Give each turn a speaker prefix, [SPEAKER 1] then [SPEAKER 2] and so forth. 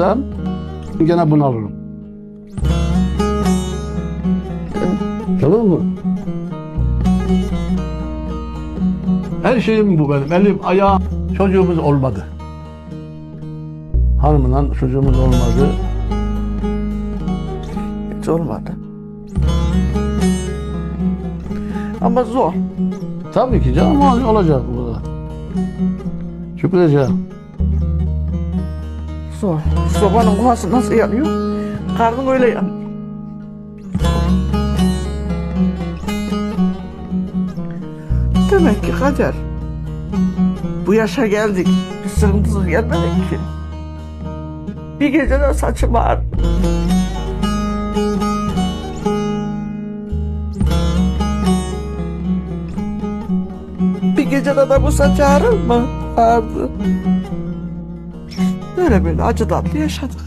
[SPEAKER 1] Ben gene bunalırım. Tamam mı? Her şeyim bu benim. Elim, ayağım. Çocuğumuz olmadı. Hanımla çocuğumuz olmadı.
[SPEAKER 2] Hiç olmadı. Ama zor.
[SPEAKER 1] Tabii ki canım ol- olacak bu da. Şükredeceğim.
[SPEAKER 2] Zor. Sobanın kovası nasıl yanıyor? Karnım öyle yanıyor. Demek ki kader. Bu yaşa geldik. Bir sıkıntısız gelmedik ki. Bir gecede saçım ağrıdı. Bir gecede de bu saç ağrır mı? Ağrıdı. Böyle böyle acı tatlı yaşadık.